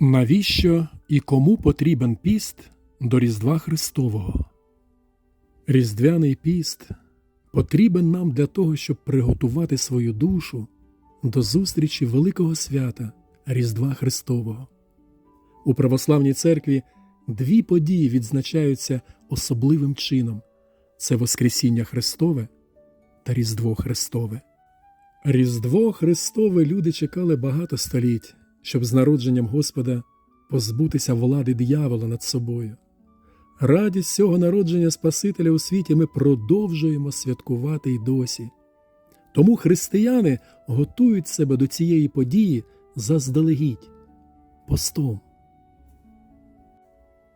Навіщо і кому потрібен піст до Різдва Христового? Різдвяний піст потрібен нам для того, щоб приготувати свою душу до зустрічі великого свята Різдва Христового. У православній церкві дві події відзначаються особливим чином це Воскресіння Христове та Різдво Христове. Різдво Христове люди чекали багато століть, щоб з народженням Господа позбутися влади диявола над собою. Радість цього народження Спасителя у світі ми продовжуємо святкувати й досі. Тому християни готують себе до цієї події заздалегідь постом.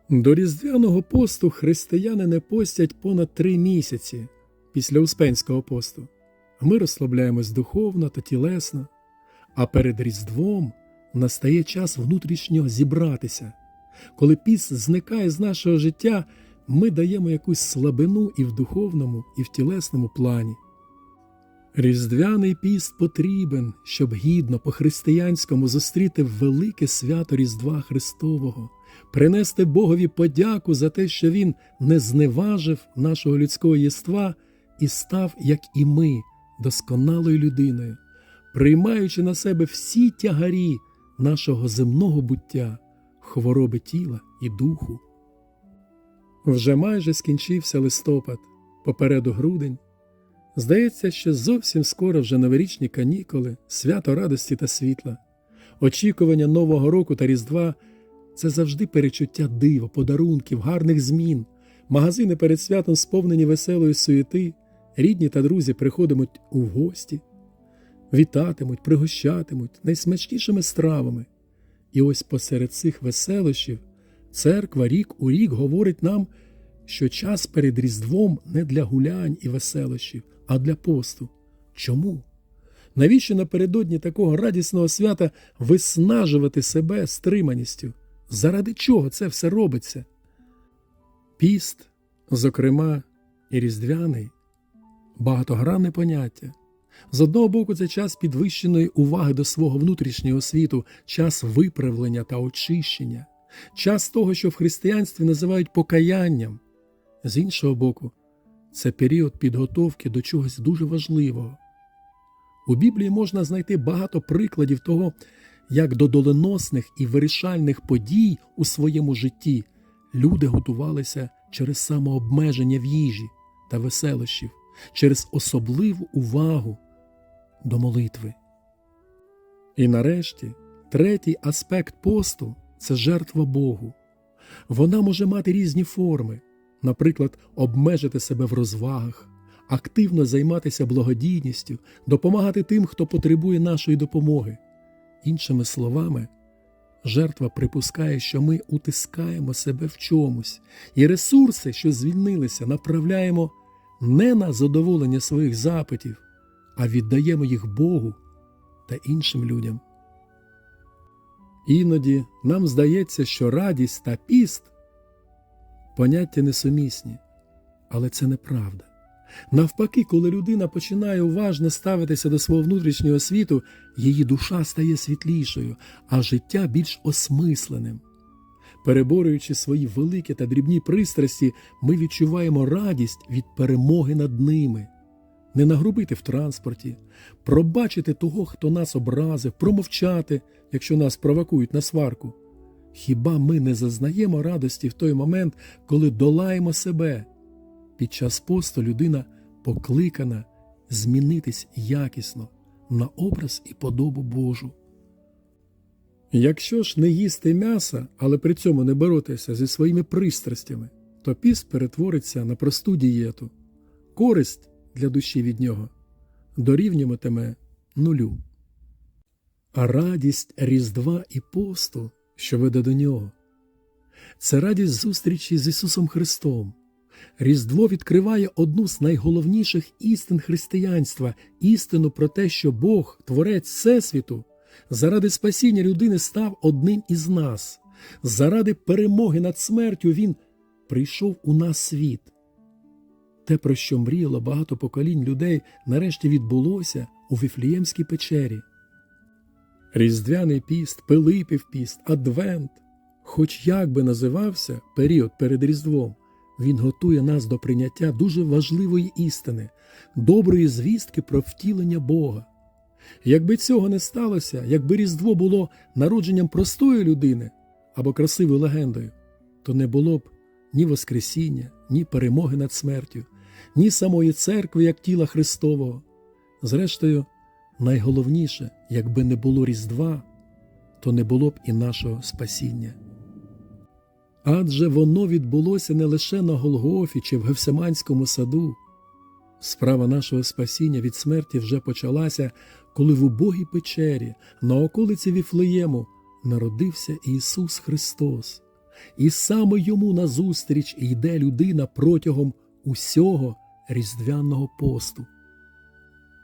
До Різдвяного посту християни не постять понад три місяці після Успенського посту. Ми розслабляємось духовно та тілесно, а перед Різдвом настає час внутрішньо зібратися. Коли піс зникає з нашого життя, ми даємо якусь слабину і в духовному, і в тілесному плані. Різдвяний піст потрібен, щоб гідно по-християнському зустріти велике свято Різдва Христового, принести Богові подяку за те, що Він не зневажив нашого людського єства і став, як і ми, досконалою людиною, приймаючи на себе всі тягарі нашого земного буття, хвороби тіла і духу. Вже майже скінчився листопад, попереду грудень. Здається, що зовсім скоро вже новорічні канікули, свято радості та світла, очікування Нового року та Різдва це завжди перечуття дива, подарунків, гарних змін. Магазини перед святом сповнені веселої суєти, рідні та друзі приходитимуть у гості, вітатимуть, пригощатимуть найсмачнішими стравами. І ось посеред цих веселощів церква рік у рік говорить нам, що час перед Різдвом не для гулянь і веселощів, а для посту. Чому? Навіщо напередодні такого радісного свята виснажувати себе стриманістю? Заради чого це все робиться? Піст, зокрема, і різдвяний, багатогранне поняття. З одного боку, це час підвищеної уваги до свого внутрішнього світу, час виправлення та очищення, час того, що в християнстві називають покаянням. З іншого боку, це період підготовки до чогось дуже важливого. У Біблії можна знайти багато прикладів того, як до доленосних і вирішальних подій у своєму житті люди готувалися через самообмеження в їжі та веселощів, через особливу увагу до молитви. І нарешті третій аспект посту це жертва Богу. Вона може мати різні форми, наприклад, обмежити себе в розвагах, активно займатися благодійністю, допомагати тим, хто потребує нашої допомоги. Іншими словами, жертва припускає, що ми утискаємо себе в чомусь, і ресурси, що звільнилися, направляємо не на задоволення своїх запитів, а віддаємо їх Богу та іншим людям. Іноді нам здається, що радість та піст поняття несумісні, але це неправда. Навпаки, коли людина починає уважно ставитися до свого внутрішнього світу, її душа стає світлішою, а життя більш осмисленим. Переборюючи свої великі та дрібні пристрасті, ми відчуваємо радість від перемоги над ними, не нагрубити в транспорті, пробачити того, хто нас образив, промовчати, якщо нас провокують на сварку. Хіба ми не зазнаємо радості в той момент, коли долаємо себе? Під час посту людина покликана змінитись якісно на образ і подобу Божу. Якщо ж не їсти м'яса, але при цьому не боротися зі своїми пристрастями, то піст перетвориться на просту дієту, користь для душі від нього дорівнюватиме нулю. А радість Різдва і посту, що веде до нього, це радість зустрічі з Ісусом Христом. Різдво відкриває одну з найголовніших істин християнства істину про те, що Бог, Творець Всесвіту, заради спасіння людини став одним із нас, заради перемоги над смертю Він прийшов у нас світ. Те, про що мріяло багато поколінь людей, нарешті відбулося у Віфліємській печері. Різдвяний піст, Пилипів піст, Адвент, хоч як би називався період перед Різдвом, він готує нас до прийняття дуже важливої істини, доброї звістки про втілення Бога. Якби цього не сталося, якби Різдво було народженням простої людини або красивою легендою, то не було б ні Воскресіння, ні перемоги над смертю, ні самої церкви, як тіла Христового. Зрештою, найголовніше, якби не було Різдва, то не було б і нашого спасіння. Адже воно відбулося не лише на Голгофі чи в Гевсиманському саду. Справа нашого спасіння від смерті вже почалася, коли в убогій печері на околиці Віфлеєму народився Ісус Христос, і саме йому назустріч йде людина протягом усього різдвяного посту.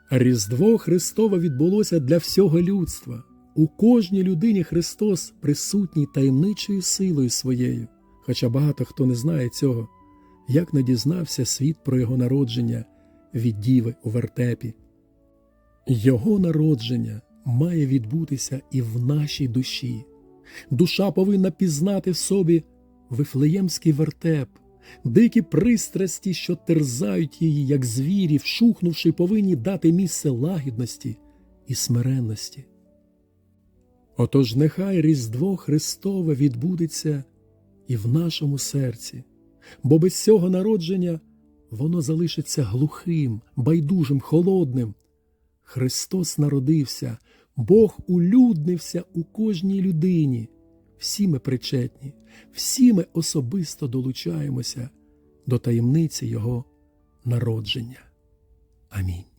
Різдво Христове відбулося для всього людства. У кожній людині Христос присутній таємничою силою своєю, хоча багато хто не знає цього, як не дізнався світ про його народження від діви у вертепі. Його народження має відбутися і в нашій душі. Душа повинна пізнати в собі вифлеємський вертеп, дикі пристрасті, що терзають її, як звірі, вшухнувши, повинні дати місце лагідності і смиренності. Отож нехай Різдво Христове відбудеться і в нашому серці, бо без цього народження воно залишиться глухим, байдужим, холодним. Христос народився, Бог улюднився у кожній людині. Всі ми причетні, всі ми особисто долучаємося до таємниці Його народження. Амінь.